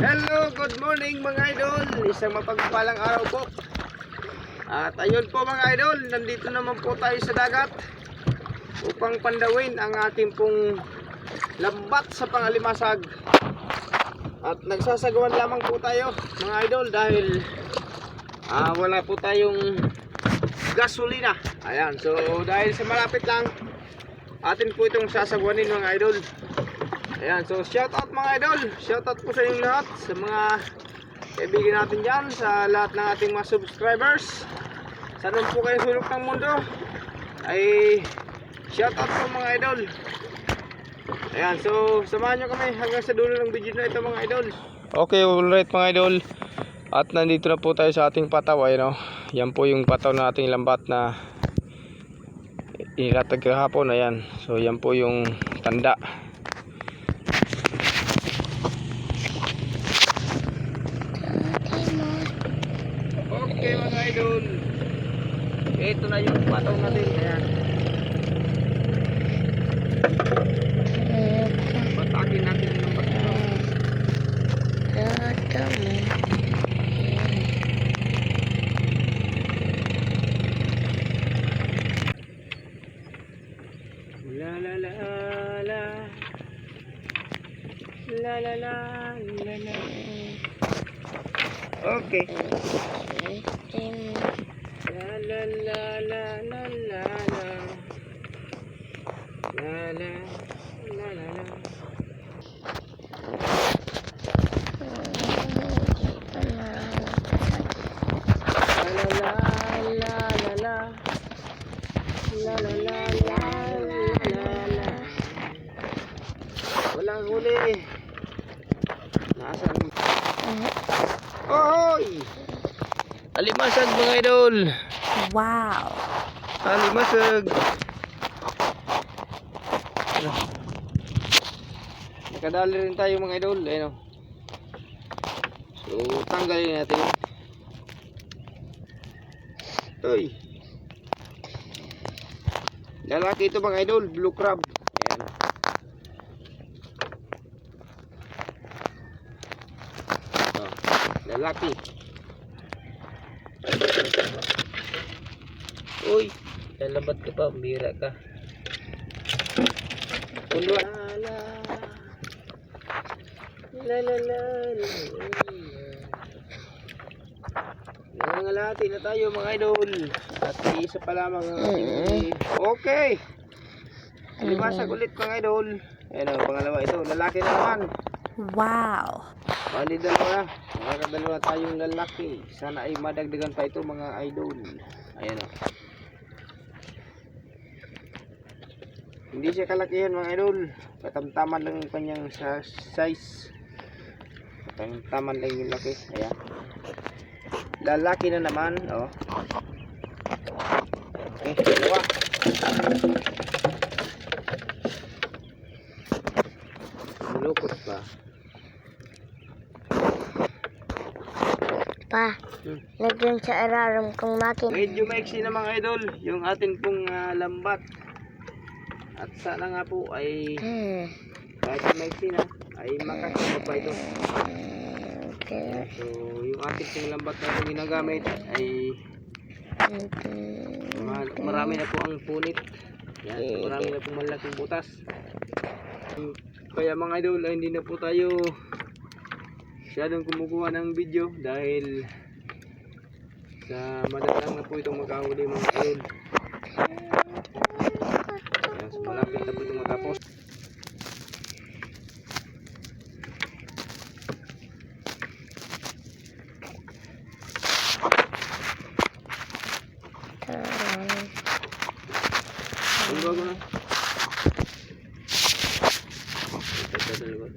Hello, good morning mga idol. Isang mapagpalang araw po. At ayun po mga idol, nandito naman po tayo sa dagat upang pandawin ang ating pong lambat sa pangalimasag. At nagsasagawan lamang po tayo mga idol dahil ah, wala po tayong gasolina. Ayan, so dahil sa malapit lang, atin po itong sasagwanin mga idol. Ayan, so shout out mga idol. Shout out po sa inyong lahat, sa mga kaibigan natin dyan, sa lahat ng ating mga subscribers. Saan man po kayo sulok ng mundo, ay shout out po mga idol. Ayan, so samahan nyo kami hanggang sa dulo ng video na ito mga idol. Okay, alright mga idol. At nandito na po tayo sa ating pataw, ayun o. Yan po yung pataw na ating lambat na ilatag kahapon, ayan. So yan po yung tanda. Okay mga idol. Ito na yung pataw natin. Ayan. Patakin natin yung pataw. La la la la. La la la la la. Okay. la la Alimasag mga idol. Wow. Alimasag. Ano? Nakadali rin tayo mga idol. Ayun o. So, tanggalin natin. Uy. Lalaki ito mga idol. Blue crab. Ayan. Oh, lalaki. Uy, lalabat ka pa, bira ka. Ulo. La la la la la. Nangangalati na tayo mga idol. At isa pa lamang ang ating Okay. Limasag ulit mga idol. Ayan o, pangalawa ito. Lalaki na naman. Wow. Bali dalawa. Nakakadalawa tayong lalaki. Sana ay madagdagan pa ito mga idol. Ayan o. Hindi siya kalakihan mga idol. Katamtaman lang yung kanyang size. Katamtaman lang yung laki. Ayan. Lalaki na naman. O. Okay, dalawa. Malukot pa. Pa, Hmm. lagyan sa araram kong makin. Medyo maiksi na mga idol, yung atin pong ah, lambat. At sana nga po ay Hmm. kahit maiksi na, ay makasama pa ito. Okay. So, yung ating pong lambat na itong ginagamit ay ma- marami na po ang punit. Yan, marami na pong malaking butas. Kaya mga idol, ay hindi na po tayo masyadong kumukuha ng video dahil sa madalang na po itong makahuli mga. Ayan, so malapit na po itong matapos. Ang bago na. Ito, ito, dalawa.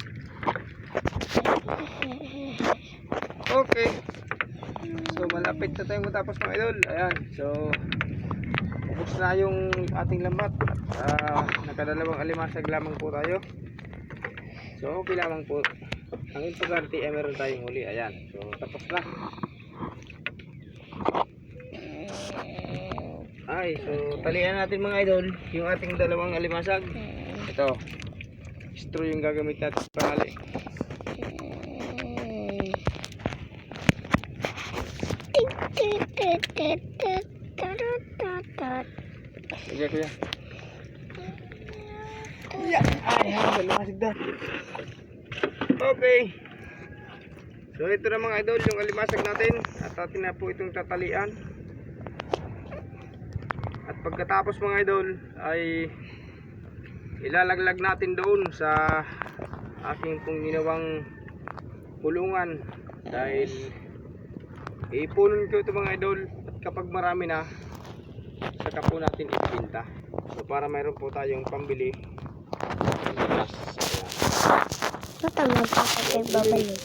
Okay. So malapit na tayong matapos mga idol. Ayan. So ubos na yung ating lambat. Ah, nakadalawang alimasag lamang po tayo. So okay lamang po. Ang importante ay meron tayong huli. Ayan. So tapos na. Ay, so talian natin mga idol yung ating dalawang alimasag. Ito. Straw yung gagamit natin pangali. Kuya, kuya. Kuya! Ay, hanggang lumasig. Okay. So ito na mga idol yung alimasag natin at atin na po itong tatalian. At pagkatapos mga idol ay ilalaglag natin doon sa aking pong ginawang kulungan dahil ipunin ko ito mga idol at kapag marami na saka po natin ibinta. So para mayroon po tayong pambili. Ayan. Matama pa kasi babalik.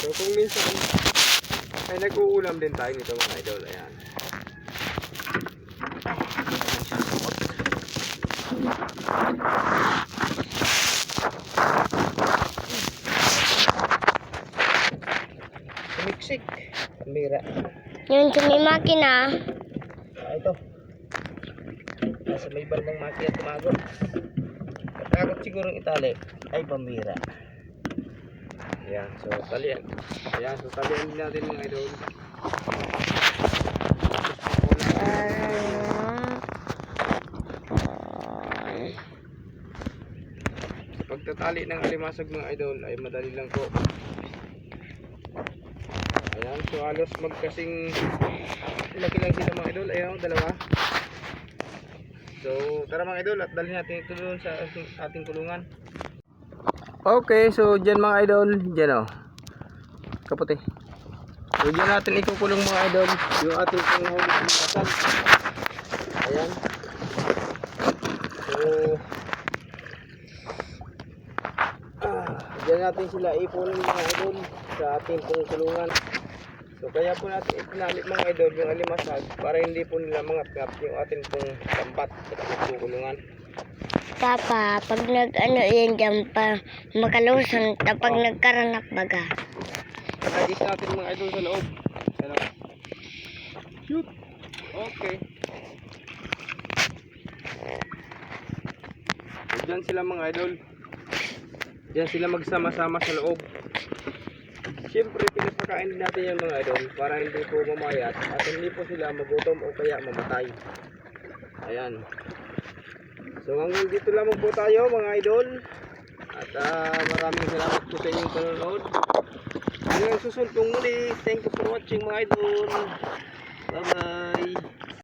So kung minsan ay nag-uulam din tayo nito mga idol. Ayan. Yun sa may makina. Ah, ito. Nasa may bandang makina tumagot. Katakot siguro itali. Ay, pambira. Ayan, so talian. Ayan, so talian din natin mga idol. Pagtatali ng alimasag mga idol ay madali lang po. So halos magkasing laki lang sila mga idol. Ayan, dalawa. So, tara mga idol at dalhin natin ito doon sa ating, kulungan. Okay, so dyan mga idol, dyan o. Kaputi. So dyan natin ikukulong mga idol, yung ating panghuli. Ayan. So, ah, dyan natin sila ipunin mga idol sa ating pong kulungan. So kaya po natin itinamit mga idol yung alimasag para hindi po nila mangat-ngat yung ating pong tambat sa ating kulungan. Papa, pag nag-ano yan dyan pa, makalusan, kapag nagkaranak baga. Nagis natin mga idol sa loob. Ano? Shoot. Okay. So, dyan sila mga idol. Diyan sila magsama-sama sa loob. Siyempre, pinapakain din natin yung mga idol para hindi po mamayat at hindi po sila magutom o kaya mamatay. Ayan. So hanggang dito lamang po tayo mga idol. At ah, maraming salamat po sa inyong panonood. Hanggang susunod muli. Thank you for watching mga idol. Bye bye.